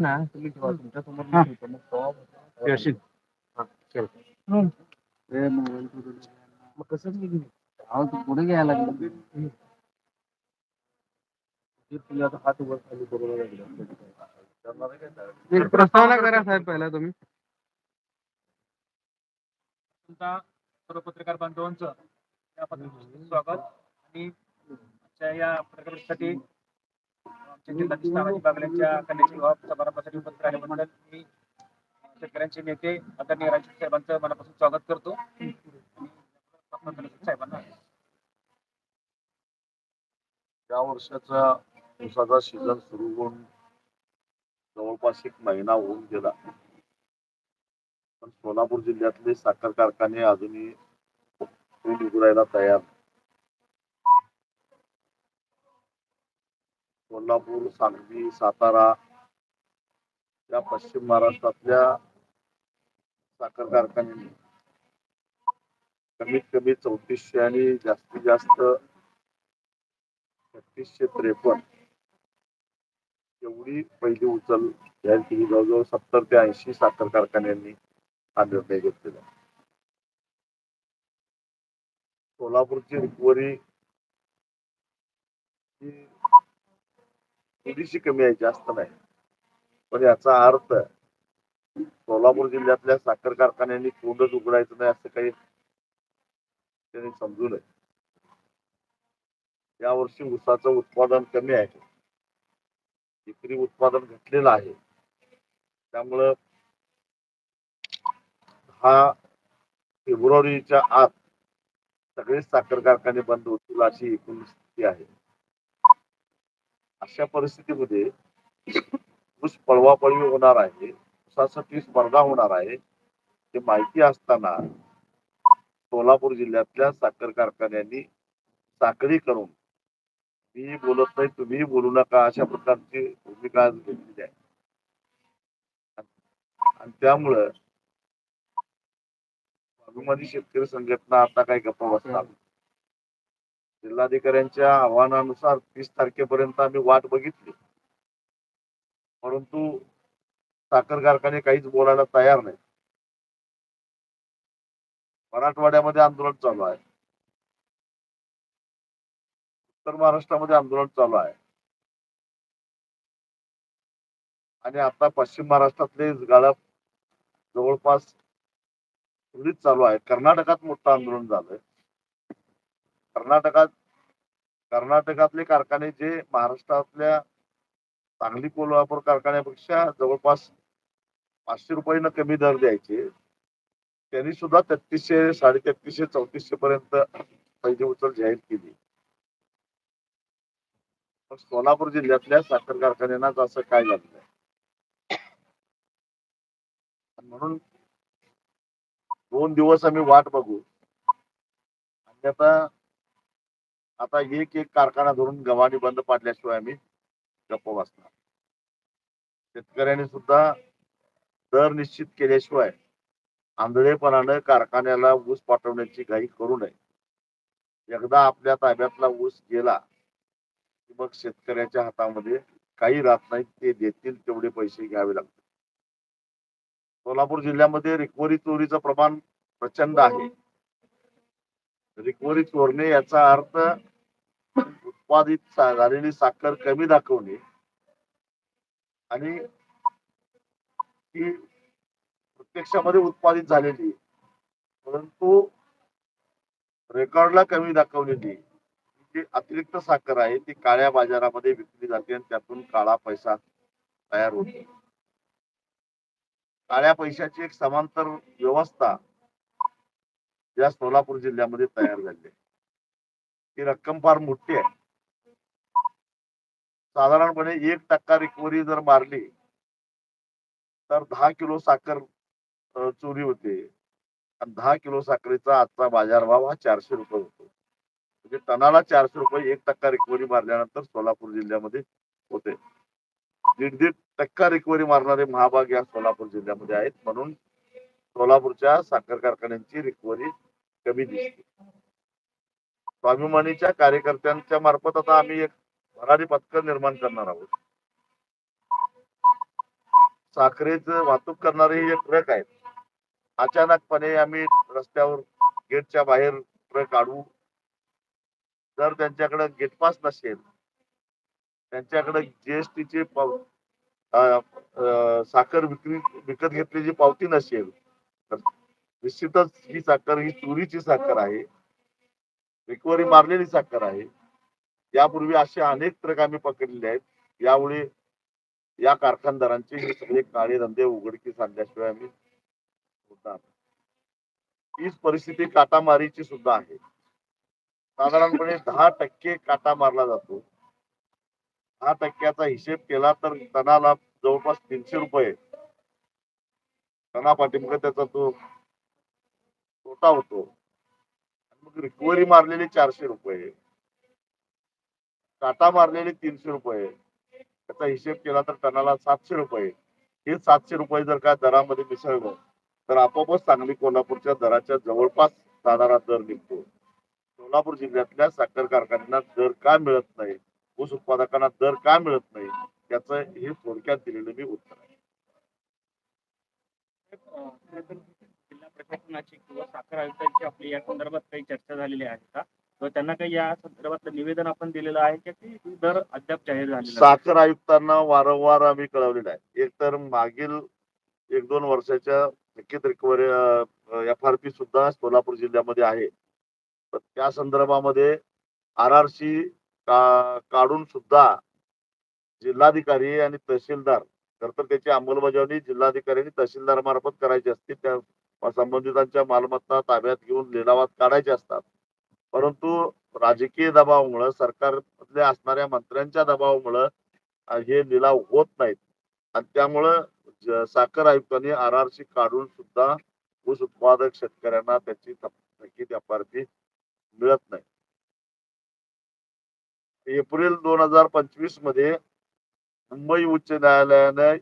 ना तुम्ही ठेवा तुमच्यासमोर. मी ठेवतो. मग तेव्हा-? हा. ए, मोबाईल कुठे ठेवला? मग कसं मी घेऊ? अहो, तू पुढे घ्यायला लागली. ते तुला आता हात वर खाली करून लागले. करणार आहे काय direct? एक प्रस्तावना करा साहेब पहिला तुम्ही तुमचा सर्व पत्रकार बांधवांचं या स्वागत आणि आजच्या या पत्रकारासाठी आमच्या जिल्हाधीश तानाजी कन्याची विवाह समारंभासाठी उपस्थित मी शेतकऱ्यांचे नेते आदरणीय राजू साहेबांचं मनापासून स्वागत करतो. साहेबांना. या वर्षाचा उसाचा सीझन सुरू होऊन जवळपास एक महिना होऊन गेला. पण सोलापूर जिल्ह्यातले साखर कारखाने अजूनही उघडायला तयार कोल्हापूर सांगली सातारा या पश्चिम महाराष्ट्रातल्या साखर कारखान्यांनी कमीत कमी चौतीसशे आणि जास्तीत जास्त छत्तीसशे त्रेपन्न एवढी पहिली उचल याची केली जवळजवळ सत्तर ते ऐंशी साखर कारखान्यांनी हा निर्णय घेतलेला सोलापूरची रिकव्हरी ही थोडीशी कमी आहे जास्त नाही. पण याचा अर्थ सोलापूर जिल्ह्यातल्या साखर कारखान्यांनी तोंडच उघडायचं नाही असं काही त्यांनी समजू नये यावर्षी ऊसाचं उत्पादन कमी आहे. विक्री उत्पादन घटलेलं आहे. त्यामुळं हा फेब्रुवारीच्या आत सगळेच साखर कारखाने बंद होतील अशी एकूण स्थिती आहे. अशा परिस्थितीमध्ये ऊस पळवापळवी होणार आहे ऊसासाठी स्पर्धा होणार आहे ते माहिती असताना सोलापूर जिल्ह्यातल्या साखर कारखान्यांनी साखळी करून मी बोलत नाही तुम्हीही बोलू नका अशा प्रकारची भूमिका आज घेतलेली आहे. आणि त्यामुळं अभिमानी शेतकरी संघटना आता काही गप्पा बसणार जिल्हाधिकाऱ्यांच्या आव्हानानुसार तीस तारखेपर्यंत आम्ही वाट बघितली. परंतु साखर कारखाने काहीच बोलायला तयार नाही मराठवाड्यामध्ये आंदोलन चालू आहे. उत्तर महाराष्ट्रामध्ये आंदोलन चालू आहे. आणि आता पश्चिम महाराष्ट्रातले गाळप जवळपास चालू आहे कर्नाटकात मोठं आंदोलन झालंय. कर्नाटकात कर्नाटकातले कारखाने जे महाराष्ट्रातल्या सांगली कोल्हापूर कारखान्यापेक्षा जवळपास पाचशे रुपयानं कमी दर द्यायचे त्यांनी सुद्धा तेहतीसशे साडे तेहतीसशे चौतीसशे पर्यंत पहिली उचल जाहीर केली. पण सोलापूर जिल्ह्यातल्या साखर कारखान्यांनाच असं काय झालं नाही. म्हणून दोन दिवस आम्ही वाट बघू. आणि आता एक एक कारखाना धरून गव्हाणी बंद पाडल्याशिवाय आम्ही गप्प वाचणार शेतकऱ्यांनी सुद्धा दर निश्चित केल्याशिवाय आंधळेपणानं कारखान्याला ऊस पाठवण्याची घाई करू नये. एकदा आपल्या ताब्यातला ऊस गेला की मग शेतकऱ्याच्या हातामध्ये काही राहत नाही ते देतील तेवढे पैसे घ्यावे लागतील. सोलापूर जिल्ह्यामध्ये रिकव्हरी चोरीचं प्रमाण प्रचंड आहे. रिकव्हरी चोरणे याचा अर्थ उत्पादित झालेली साखर कमी दाखवणे आणि ती प्रत्यक्षामध्ये उत्पादित झालेली परंतु रेकॉर्डला कमी दाखवलेली जी अतिरिक्त साखर आहे ती काळ्या बाजारामध्ये विकली जाते आणि त्यातून काळा पैसा तयार होतो. काळ्या पैशाची एक समांतर व्यवस्था या सोलापूर जिल्ह्यामध्ये तयार झाली आहे. ही रक्कम फार मोठी आहे. साधारणपणे एक टक्का रिकव्हरी जर मारली तर दहा किलो साखर चोरी होते. आणि दहा किलो साखरेचा आजचा बाजारभाव हा चारशे रुपये होतो. म्हणजे टनाला चारशे रुपये एक टक्का रिकव्हरी मारल्यानंतर सोलापूर जिल्ह्यामध्ये होते. दीड दीड टक्का रिकव्हरी मारणारे महाभाग या सोलापूर जिल्ह्यामध्ये आहेत. म्हणून सोलापूरच्या साखर कारखान्यांची रिकव्हरी कमी दिसते. स्वाभिमानीच्या कार्यकर्त्यांच्या मार्फत आता आम्ही एक भरारी पथक निर्माण करणार आहोत. साखरेच वाहतूक करणारे हे ट्रक आहेत. अचानकपणे आम्ही रस्त्यावर गेटच्या बाहेर ट्रक काढू. जर त्यांच्याकडे गेटपास नसेल त्यांच्याकडे जीएसटीचे साखर विक्री विकत घेतलेली पावती नसेल तर निश्चितच ही साखर ही चोरीची साखर आहे. रिकव्हरी मारलेली साखर आहे. यापूर्वी असे अनेक ट्रक आम्ही पकडलेले आहेत. यावेळी या कारखानदारांचे हे सगळे काळे धंदे उघडकीस आणल्याशिवाय आम्ही नाही. हीच परिस्थिती काटामारीची सुद्धा आहे. साधारणपणे दहा टक्के काटा मारला जातो. दहा टक्क्याचा हिशेब केला तर टनाला जवळपास तीनशे रुपये टना पाठिंबा त्याचा तो तोटा होतो. मग रिकव्हरी मारलेले चारशे रुपये. काटा मारलेले तीनशे रुपये. त्याचा हिशेब केला तर टनाला सातशे रुपये. हे सातशे रुपये जर का दरामध्ये मिसळलं तर आपोआपच सांगली कोल्हापूरच्या दराच्या जवळपास साधारण दर निघतो. सोलापूर जिल्ह्यातल्या साखर कारखान्यांना दर का मिळत नाही? ऊस उत्पादकांना दर का मिळत नाही? त्याचं हे थोडक्यात दिलेलं मी उत्तर आहे. प्रशासनाची किंवा साखर आयुक्तांची आपली या संदर्भात काही चर्चा झालेली आहे का? किंवा त्यांना काही या संदर्भातलं निवेदन आपण दिलेलं आहे की? दर अद्याप जाहीर झालेला साखर आयुक्तांना वारंवार आम्ही कळवलेलं आहे. एक तर मागील एक दोन वर्षाच्या थकीत रिकव्हरी एफ आर पी सुद्धा सोलापूर जिल्ह्यामध्ये आहे. तर त्या संदर्भामध्ये आर आर सी काढून सुद्धा जिल्हाधिकारी आणि तहसीलदार खर तर त्याची अंमलबजावणी जिल्हाधिकारी आणि तहसीलदार मार्फत करायची असते. त्या संबंधितांच्या मालमत्ता ताब्यात घेऊन लिलावात काढायचे असतात. परंतु राजकीय दबावामुळे सरकारमधल्या असणाऱ्या मंत्र्यांच्या दबावामुळे हे लिलाव होत नाहीत. आणि त्यामुळं साखर आयुक्तांनी आर आर सी काढून सुद्धा ऊस उत्पादक शेतकऱ्यांना त्याची थकीत एफ मिळत नाही. एप्रिल दोन हजार पंचवीसमध्ये मुंबई उच्च न्यायालयाने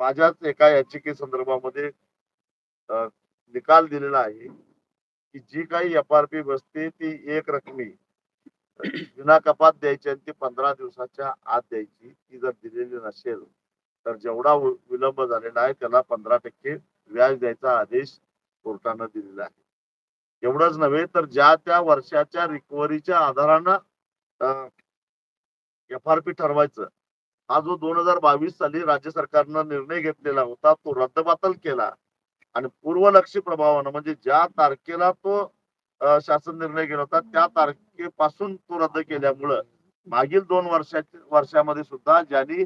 माझ्याच एका याचिके संदर्भामध्ये निकाल दिलेला आहे की जी काही एफ आर पी बसते ती एक रकमी विना कपात द्यायची आणि ती पंधरा दिवसाच्या आत द्यायची ती जर दिलेली नसेल तर जेवढा विलंब झालेला आहे त्याला पंधरा टक्के व्याज द्यायचा आदेश कोर्टानं दिलेला आहे. एवढंच नव्हे तर ज्या त्या वर्षाच्या रिकव्हरीच्या आधारानं एफ आर पी ठरवायचं. हा जो दोन हजार बावीस साली राज्य सरकारनं निर्णय घेतलेला होता तो रद्दबातल केला. आणि पूर्वलक्षी प्रभावानं म्हणजे ज्या तारखेला तो शासन निर्णय घेत होता त्या तारखेपासून तो रद्द केल्यामुळं मागील दोन वर्षाच्या वर्षामध्ये सुद्धा ज्यांनी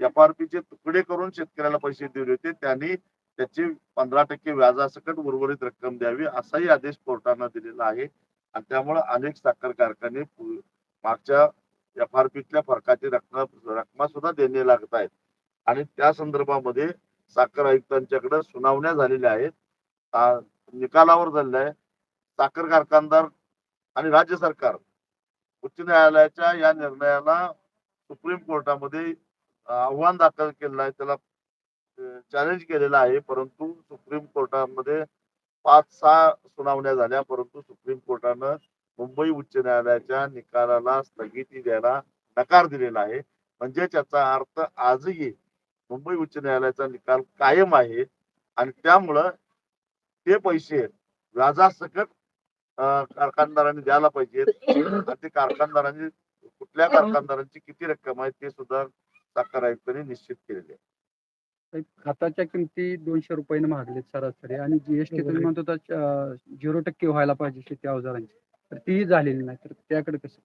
एफ आर चे तुकडे करून शेतकऱ्याला पैसे दिले होते त्यांनी त्याची पंधरा टक्के व्याजासकट उर्वरित रक्कम द्यावी असाही आदेश कोर्टानं दिलेला आहे. आणि त्यामुळे अनेक साखर कारखाने मागच्या एफ आर पीतल्या फरकाची रक्कम रक्कम सुद्धा देणे लागत आहेत. आणि त्या संदर्भामध्ये साखर आयुक्तांच्याकडे सुनावण्या झालेल्या आहेत. निकालावर झालेल्या आहे साखर कारखानदार आणि राज्य सरकार उच्च न्यायालयाच्या या निर्णयाला सुप्रीम कोर्टामध्ये आव्हान दाखल केलेलं आहे. त्याला चॅलेंज केलेलं आहे. परंतु सुप्रीम कोर्टामध्ये पाच सहा सुनावण्या झाल्या. परंतु सुप्रीम कोर्टानं मुंबई उच्च न्यायालयाच्या निकालाला स्थगिती द्यायला नकार दिलेला आहे. म्हणजे त्याचा अर्थ आजही मुंबई उच्च न्यायालयाचा निकाल कायम आहे आणि त्यामुळं ते पैसे व्याजासकट कारखानदारांनी द्यायला पाहिजेत. आणि ते कारखानदारांनी कुठल्या कारखानदारांची किती रक्कम आहे ते सुद्धा साखर आयुक्तांनी निश्चित केलेले आहे. साहेब, खताच्या किमती दोनशे रुपयाने महागलेत सरासरी आणि जीएसटी तुम्ही म्हणतो झिरो टक्के व्हायला पाहिजे शेती अवजारांची. तर तीही झालेली नाही. तर त्याकडे कसं?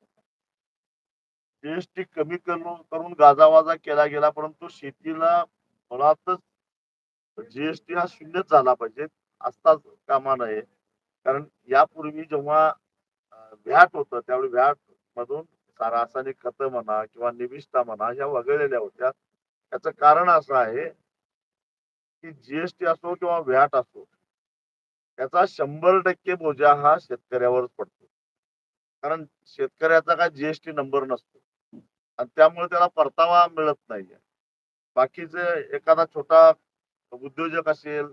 जीएसटी कमी करून करून गाजावाजा केला गेला परंतु शेतीला मुळातच जीएसटी हा शून्यच झाला पाहिजे असताच कामा नये. कारण यापूर्वी जेव्हा व्हॅट होतं त्यावेळी व्हॅट मधून रासायनिक खत म्हणा किंवा निविष्ठा म्हणा ह्या वगळलेल्या होत्या. त्याचं कारण असं आहे की जीएसटी असो किंवा व्हॅट असो त्याचा शंभर टक्के बोजा हा शेतकऱ्यावरच पडतो. कारण शेतकऱ्याचा काय जीएसटी नंबर नसतो. आणि त्यामुळे त्याला परतावा मिळत नाहीये. बाकीचे एखादा छोटा उद्योजक असेल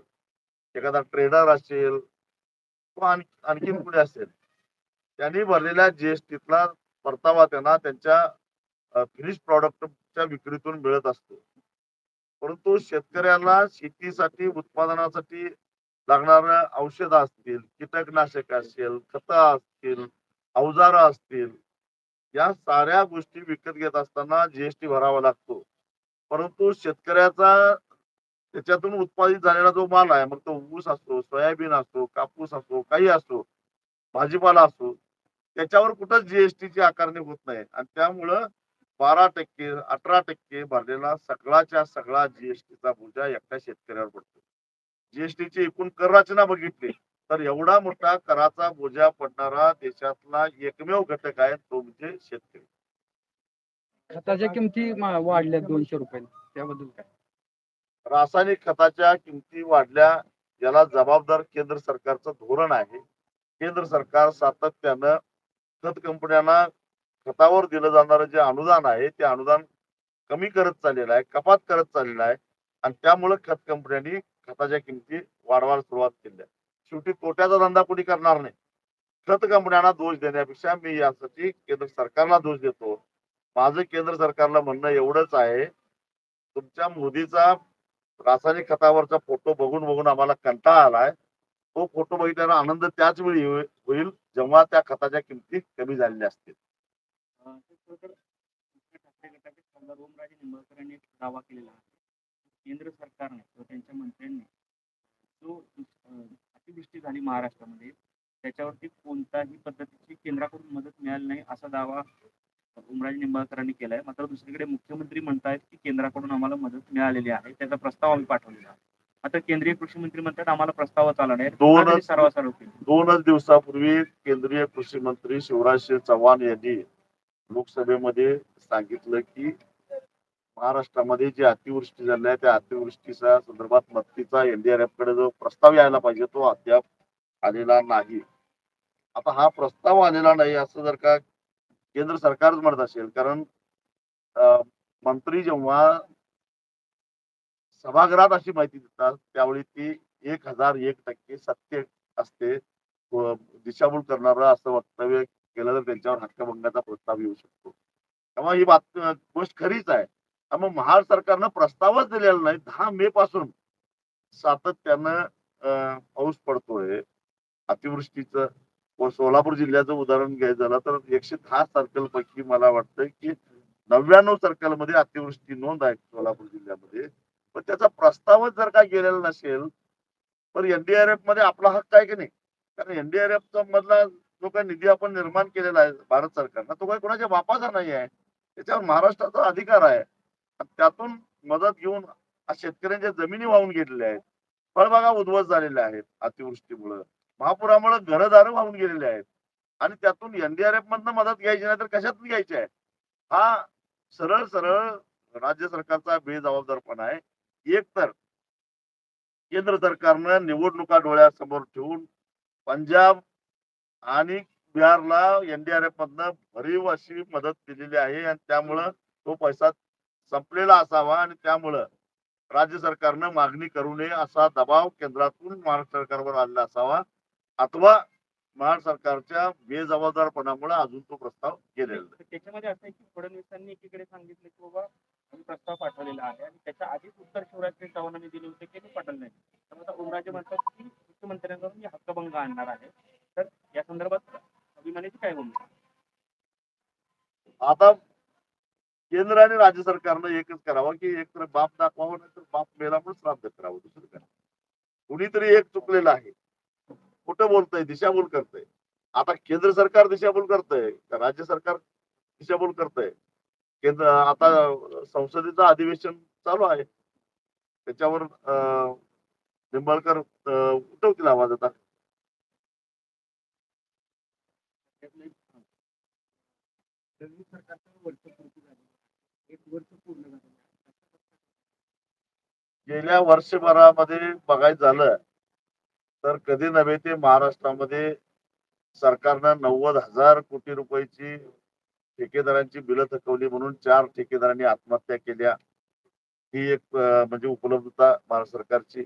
एखादा ट्रेडर असेल किंवा आणखीन कुणी असेल त्यांनी भरलेल्या जीएसटीतला परतावा त्यांना त्यांच्या फिनिश प्रॉडक्टच्या विक्रीतून मिळत असतो. परंतु शेतकऱ्याला शेतीसाठी उत्पादनासाठी लागणारं औषध असतील कीटकनाशक असेल खतं असतील अवजारं असतील या साऱ्या गोष्टी विकत घेत असताना जीएसटी भरावा लागतो. परंतु शेतकऱ्याचा त्याच्यातून उत्पादित झालेला जो माल आहे मग तो ऊस असतो सोयाबीन असतो कापूस असतो काही असतो भाजीपाला असतो त्याच्यावर कुठंच जीएसटीची आकारणी होत नाही. आणि त्यामुळं बारा टक्के अठरा टक्के भरलेला सगळाच्या सगळा जीएसटीचा बोजा एकट्या शेतकऱ्यावर पडतो. जीएसटीची एकूण कर रचना बघितली. तर एवढा मोठा कराचा बोजा पडणारा देशातला एकमेव घटक आहे तो म्हणजे शेतकरी. खताच्या किमती वाढल्या दोनशे रुपयाने त्याबद्दल काय? रासायनिक खताच्या किमती वाढल्या याला जबाबदार केंद्र सरकारचं धोरण आहे. केंद्र सरकार सातत्यानं खत कंपन्यांना खतावर दिलं जाणारं जे अनुदान आहे ते अनुदान कमी करत चाललेलं आहे कपात करत चाललेलं आहे. आणि त्यामुळे खत कंपन्यांनी खताच्या किमती वाढवायला सुरुवात केली आहे. शेवटी तोट्याचा धंदा कोणी करणार नाही. खत कंपन्यांना दोष देण्यापेक्षा मी यासाठी केंद्र सरकारला दोष देतो. माझं केंद्र सरकारला म्हणणं एवढंच आहे. तुमच्या मोदीचा रासायनिक खतावरचा फोटो बघून बघून आम्हाला कंटाळा आलाय. तो फोटो बघितल्यानं आनंद त्याच वेळी होईल जेव्हा त्या खताच्या किमती कमी झालेल्या असतील. दावा केलेला केंद्र सरकारने किंवा त्यांच्या मंत्र्यांनी जो अतिवृष्टी झाली महाराष्ट्रामध्ये. त्याच्यावरती कोणत्याही पद्धतीची केंद्राकडून मदत मिळाली नाही असा दावा ओमराजे निंबाळकरांनी केलाय. मात्र दुसरीकडे मुख्यमंत्री म्हणतायत की केंद्राकडून आम्हाला मदत मिळालेली आहे त्याचा प्रस्ताव आम्ही पाठवलेला आहे. आता केंद्रीय कृषी मंत्री म्हणतात आम्हाला प्रस्तावच आला नाही. दोनच- सर्वासर्व दोनच दिवसापूर्वी केंद्रीय कृषी मंत्री शिवराज सिंह चव्हाण यांनी लोकसभेमध्ये सांगितलं की महाराष्ट्रामध्ये जी अतिवृष्टी झाली आहे त्या अतिवृष्टीच्या संदर्भात मदतीचा एनडीआरएफकडे जो प्रस्ताव यायला पाहिजे तो अद्याप आलेला नाही. आता हा प्रस्ताव आलेला नाही असं जर का केंद्र सरकारच म्हणत असेल कारण मंत्री जेव्हा सभागृहात अशी माहिती देतात त्यावेळी ती एक हजार एक टक्के सत्य असते दिशाभूल करणारं असं वक्तव्य केलं तर त्यांच्यावर हक्कभंगाचा प्रस्ताव येऊ शकतो. तेव्हा ही बात गोष्ट खरीच आहे. त्यामुळे महार सरकारनं प्रस्तावच दिलेला नाही. दहा मे पासून सातत्यानं पाऊस पडतोय. अतिवृष्टीचं व सोलापूर जिल्ह्याचं उदाहरण घ्यायचं झालं तर एकशे दहा सर्कल पैकी मला वाटतं की नव्याण्णव सर्कलमध्ये अतिवृष्टी नोंद आहे सोलापूर जिल्ह्यामध्ये. पण त्याचा प्रस्तावच जर का गेलेला नसेल तर एनडीआरएफमध्ये आपला हक्क आहे की नाही? कारण एनडीआरएफचा मधला जो काही निधी आपण निर्माण केलेला आहे भारत सरकारनं तो काही कोणाच्या बापाचा नाही आहे. त्याच्यावर महाराष्ट्राचा अधिकार आहे. त्यातून मदत घेऊन शेतकऱ्यांच्या जमिनी वाहून गेलेल्या आहेत. फळबागा उद्ध्वस्त झालेल्या आहेत अतिवृष्टीमुळं. महापुरामुळे घरदार वाहून गेलेले आहेत. आणि त्यातून एनडीआरएफ मधनं मदत घ्यायची नाही तर कशातून घ्यायची आहे? हा सरळ सरळ राज्य सरकारचा बेजबाबदारपणा आहे. एक तर केंद्र सरकारनं निवडणुका डोळ्यासमोर ठेवून पंजाब आणि बिहारला एनडीआरएफ मधनं भरीव अशी मदत दिलेली आहे. आणि त्यामुळं तो पैसा संपलेला असावा आणि त्यामुळं राज्य सरकारनं मागणी करू नये असा दबाव केंद्रातून महाराष्ट्र सरकारवर आलेला असावा. अथवा महाराष्ट्र सरकारच्या बेजबाबदारपणामुळे अजून तो प्रस्ताव गेलेला नाही. तर त्याच्यामध्ये असं आहे की फडणवीसांनी एकीकडे सांगितलं की बाबा आम्ही प्रस्ताव पाठवलेला आहे आणि त्याच्या आधीच उत्तर शिवराज सिंग चव्हाणांनी दिले होते की मी पाठवलं नाही. त्यामुळे आता ओमराजे म्हणतात की मुख्यमंत्र्यांकडून मी हक्कभंग आणणार आहे. तर या संदर्भात अभिमानाची काय भूमिका? आता केंद्र आणि राज्य सरकारनं एकच करावं की एक तर बाप दाखवावं नाही तर बाप मेला म्हणून श्राद्ध करावं दुसरं काय कुणीतरी एक चुकलेलं आहे. कुठं बोलतंय दिशाभूल करतय. आता केंद्र सरकार दिशाभूल करतंय का राज्य सरकार दिशाभूल करतंय? केंद्र आता संसदेचं अधिवेशन चालू आहे. त्याच्यावर अं, निंबाळकर उठवतील आवाज आता. त्यातलं एक वर्ष पूर्ण गेल्या वर्षभरामध्ये बघायचं झालं तर कधी नव्हे ते महाराष्ट्रामध्ये सरकारनं नव्वद हजार कोटी रुपयाची ठेकेदारांची बिलं थकवली म्हणून चार ठेकेदारांनी आत्महत्या केल्या. ही एक म्हणजे उपलब्धता भारत सरकारची.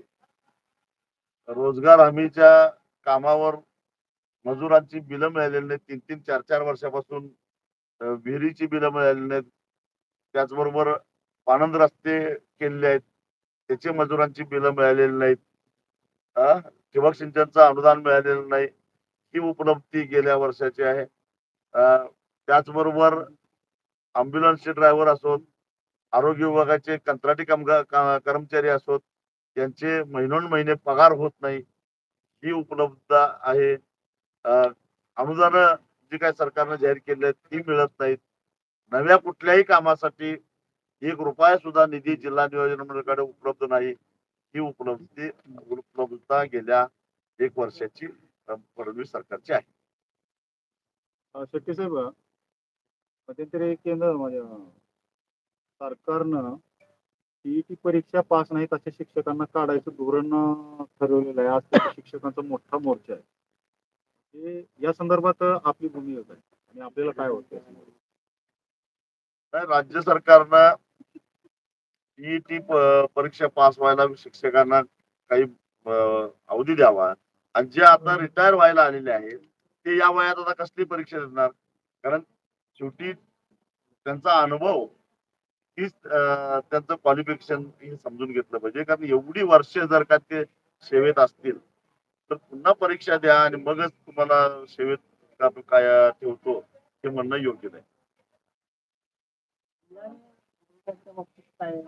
रोजगार हमीच्या कामावर मजुरांची बिलं मिळालेली नाहीत. तीन तीन चार चार वर्षापासून विहिरीची बिलं मिळालेली नाहीत. त्याचबरोबर पानंद रस्ते केलेले आहेत. त्याचे मजुरांची बिलं मिळालेली नाहीत. ठिबक सिंचनचं अनुदान मिळालेलं नाही. ही उपलब्धी गेल्या वर्षाची आहे. त्याचबरोबर अम्ब्युलन्सचे ड्रायव्हर असोत आरोग्य विभागाचे कंत्राटी कामगार कर्मचारी असोत त्यांचे महिनोन महिने पगार होत नाही. ही उपलब्धता आहे. अनुदान जी काय सरकारनं जाहीर केली आहेत ती मिळत नाहीत. नव्या कुठल्याही कामासाठी एक रुपया सुद्धा निधी जिल्हा नियोजन मंडळाकडे उपलब्ध नाही. ही उपलब्धी उपलब्धता गेल्या एक वर्षाची फडणवीस सरकारची आहे. शेट्टी साहेब मध्यंतरी केंद्र म्हणजे सरकारनं सीईटी परीक्षा पास नाहीत अशा शिक्षकांना काढायचं धोरण ठरवलेलं आहे. आज शिक्षकांचा मोठा मोर्चा आहे. हे या संदर्भात आपली भूमिका काय आणि आपल्याला काय वाटतं राज्य सरकारनं सीईटी परीक्षा पास व्हायला शिक्षकांना काही अवधी द्यावा. आणि जे आता रिटायर व्हायला आलेले आहेत ते या वयात आता कसली परीक्षा देणार? कारण शेवटी त्यांचा अनुभव हीच त्यांचं क्वालिफिकेशन हे समजून घेतलं पाहिजे. कारण एवढी वर्ष जर का ते सेवेत असतील तर पुन्हा परीक्षा द्या आणि मगच तुम्हाला सेवेत काय ठेवतो हे म्हणणं योग्य नाही. त्यांच्या बाबतीत काय